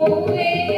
away.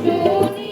Thank you.